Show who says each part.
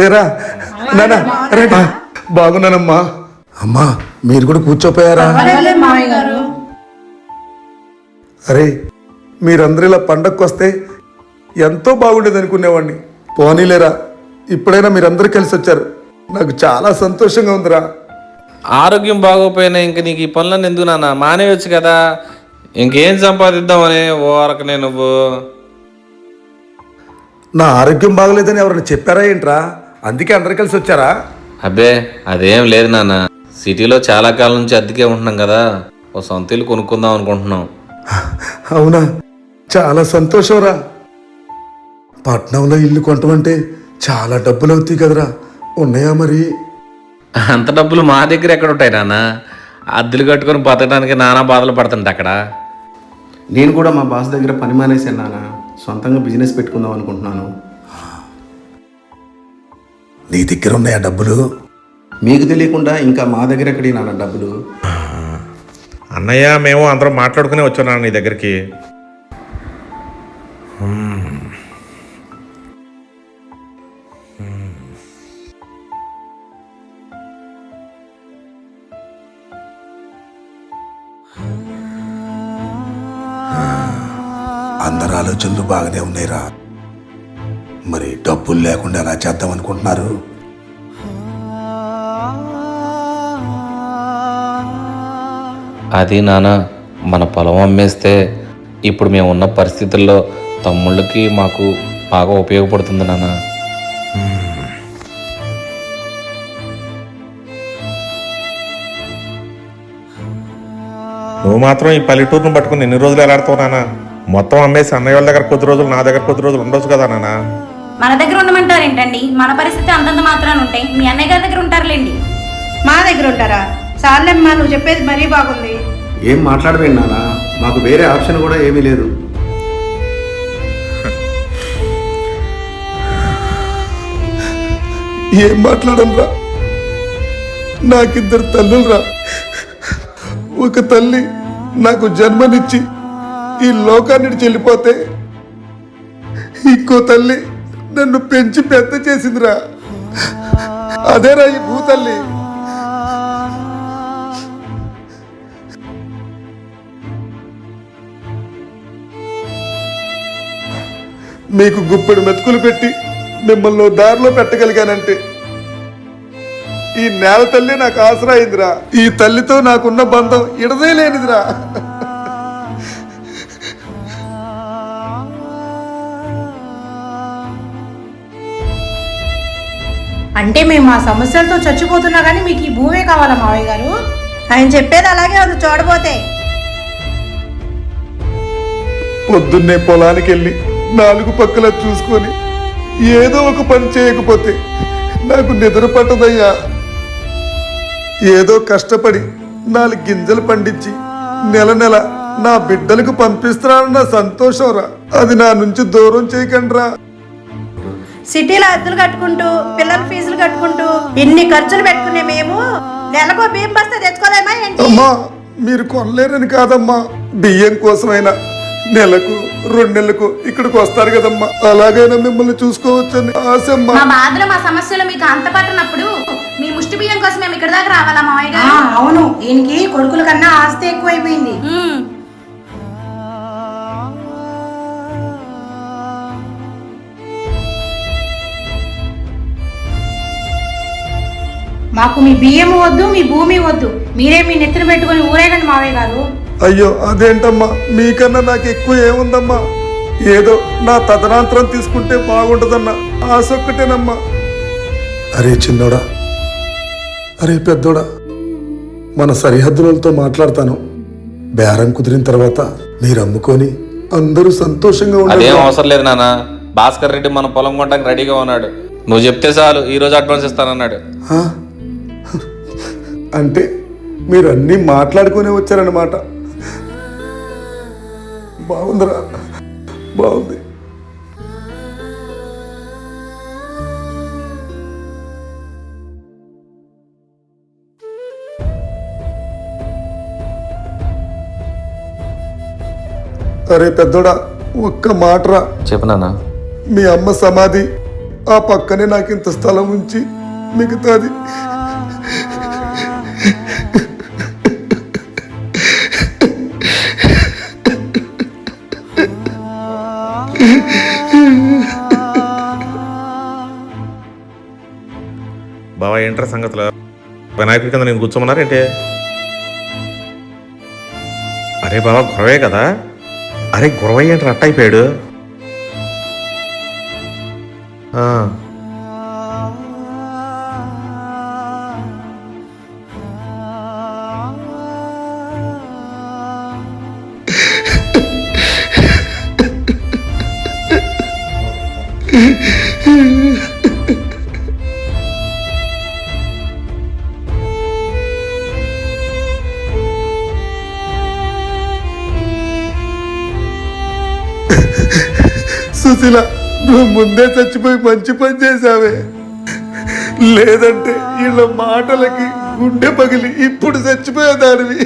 Speaker 1: ఏరా? నానా రే బా- బాగున్నానమ్మా. అమ్మా మీరు కూడా కూర్చోపోయారా? అరే మీరందరూ ఇలా పండగకు వస్తే ఎంతో బాగుండేది అనుకునేవాడిని పోనీలేరా ఇప్పుడైనా మీరందరూ కలిసి వచ్చారు నాకు చాలా సంతోషంగా ఉందిరా.
Speaker 2: ఆరోగ్యం బాగోపోయినా ఇంక నీకు ఈ పనులన్నీ ఎందుకు నాన్న? మానేయొచ్చు కదా. ఇంకేం సంపాదిద్దామని ఓరకనే నువ్వు.
Speaker 1: నా ఆరోగ్యం బాగలేదని ఎవరైనా చెప్పారా ఏంట్రా? అందుకే అందరు కలిసి వచ్చారా?
Speaker 2: అబ్బే అదేం లేదు నాన్న. సిటీలో చాలా కాలం నుంచి అద్దెకే ఉంటున్నాం కదా. ఓ సొంత ఇల్లు కొనుక్కుందాం అనుకుంటున్నాం.
Speaker 1: అవునా? చాలా సంతోషంరా. పట్నంలో ఇల్లు కొనటమంటే చాలా డబ్బులు అవుతాయి కదరా. ఉన్నాయా మరి?
Speaker 2: అంత డబ్బులు మా దగ్గర ఎక్కడ ఉంటాయి నాన్న? అద్దెలు కట్టుకొని బతకడానికి నానా బాధలు పడుతుంట అక్కడ.
Speaker 3: నేను కూడా మా బాస్ దగ్గర పని మానేశాను నాన్న. సొంతంగా బిజినెస్ పెట్టుకుందాం అనుకుంటున్నాను.
Speaker 1: నీ దగ్గర ఉన్నాయా డబ్బులు?
Speaker 3: మీకు తెలియకుండా ఇంకా మా దగ్గర ఎక్కడి నాన్న డబ్బులు?
Speaker 4: అన్నయ్య మేము అందరం మాట్లాడుకునే వచ్చాను నీ దగ్గరికి.
Speaker 1: అందరి ఆలోచనలు బాగానే ఉన్నాయిరా. మరి డబ్బులు లేకుండా ఎలా చేద్దాం అనుకుంటున్నారు?
Speaker 2: అది నాన్న మన పొలం అమ్మేస్తే ఇప్పుడు మేము ఉన్న పరిస్థితుల్లో తమ్ముళ్ళకి మాకు బాగా ఉపయోగపడుతుంది నాన్న
Speaker 4: నువ్వు మాత్రం ఈ పల్లెటూరును పట్టుకుని ఎన్ని రోజులు ఎలాడుతావు నాన్న మొత్తం అమ్మేసి అన్నయ్య వాళ్ళ దగ్గర కొద్ది రోజులు నా దగ్గర కొద్ది రోజులు ఉండొచ్చు కదా నాన్న?
Speaker 5: మన దగ్గర ఉండమంటారేంటండి? మన పరిస్థితి అంతంత మాత్రాన ఉంటాయి మీ అన్నయ్య గారి దగ్గర ఉంటారులేండి.
Speaker 6: మా దగ్గర ఉంటారా? చాలమ్మా నువ్వు చెప్పేది మరీ బాగుంది.
Speaker 3: ఏం మాట్లాడవేండి నాన్న? మాకు వేరే ఆప్షన్ కూడా ఏమీ లేదు.
Speaker 1: ఏం మాట్లాడంరా నాకిద్దరు తల్లులరా ఒక తల్లి నాకు జన్మనిచ్చి ఈ లోకాన్ని చెల్లిపోతే ఇంకో తల్లి నన్ను పెంచి పెద్ద చేసిందిరా. అదేరా ఈ భూతల్లి. మీకు గుప్పెడు మెతుకులు పెట్టి మిమ్మల్ని దారిలో పెట్టగలిగానంటే ఈ నేల తల్లి నాకు ఆసరా అయిందిరా. ఈ తల్లితో నాకున్న బంధం ఇడదే లేనిదిరా.
Speaker 6: అంటే మేము మా సమస్యలతో చచ్చిపోతున్నా కానీ మీకు ఈ భూమే కావాలా మావయ్య గారు? ఆయన చెప్పేది అలాగే ఉంది చూడబోతే.
Speaker 1: పొద్దున్నే పొలానికి వెళ్ళి నాలుగు పక్కల చూసుకొని ఏదో ఒక పని చేయకపోతే నాకు నిద్ర పట్టదయ్యా. ఏదో కష్టపడి నాలుగు గింజలు పండించి నెల నెల నా బిడ్డలకు పంపిస్తున్నానన్న సంతోషంరా. అది నా నుంచి దూరం చేయకండిరా.
Speaker 6: సిటీలో అద్దెలు కట్టుకుంటూ పిల్లల ఫీజులు కట్టుకుంటూ ఇన్ని ఖర్చులు పెట్టుకునే మేము? నెలకో బియ్యం బస్తా తెచ్చుకోలేమా ఏంటి?
Speaker 1: అమ్మా మీరు కొనలేరని కాదమ్మా. బియ్యం కోసమైనా నెలకు రెండు నెలలకు ఇక్కడికి వస్తారు కదమ్మా. అలాగైనా మిమ్మల్ని చూసుకోవచ్చని ఆశమ్మా.
Speaker 5: మా బాధలు మా సమస్యలు మీకు అంత పట్టనప్పుడు మీ ముష్టి బియ్యం కోసం మేము ఇక్కడ దాకా రావాలా మావయ్య గారు?
Speaker 6: అవును. ఈయనకి కొడుకుల కన్నా ఆస్తి ఎక్కువైపోయింది. మాకు మీ బియ్యం వద్దు మీ భూమి వద్దు. మీరే మీ నెత్తిన పెట్టుకొని ఊరేగండి మావయ్య గారు.
Speaker 1: అయ్యో అదేంటమ్మా? మీకన్నా నాకు ఎక్కువ ఏముందమ్మా? ఏదో నా తదనంతరం తీసుకుంటే బాగుంటుందన్న ఆశ ఒక్కటేనమ్మా. అరే చిన్నోడా అరే పెద్దోడా మన సరిహద్దులతో మాట్లాడతాను. బేరం కుదిరిన తర్వాత మీరు అమ్ముకొని అందరూ సంతోషంగా ఉండాలి
Speaker 2: అదేం అవసరం లేదు నాన్న. భాస్కర్ రెడ్డి మన పొలం కొనడానికి రెడీగా ఉన్నాడు. నువ్వు చెప్తే చాలు ఈ రోజు అడ్వాన్స్ ఇస్తానన్నాడు?
Speaker 1: అంటే మీరు అన్నీ మాట్లాడుకునే వచ్చారన్నమాట. బాగుందిరా. బాగుంది. అరే పెద్దోడా ఒక్క మాటరా.
Speaker 2: చెప్పు నాన్న.
Speaker 1: మీ అమ్మ సమాధి ఆ పక్కనే నాకు ఇంత స్థలం ఉంచి మిగతాది.
Speaker 4: బావా ఏంట్రా సంగతులు? వినాయకుడి కింద నేను కూర్చోమన్నారేంటి అరే బాబా గురవే కదా? అరే గురవయ్య ఏంట్రా అట్ట
Speaker 1: సుశీల నువ్వు ముందే చచ్చిపోయి మంచి పని చేశావే. లేదంటే వీళ్ళ మాటలకి గుండె పగిలి ఇప్పుడు చచ్చిపోయేదానివి.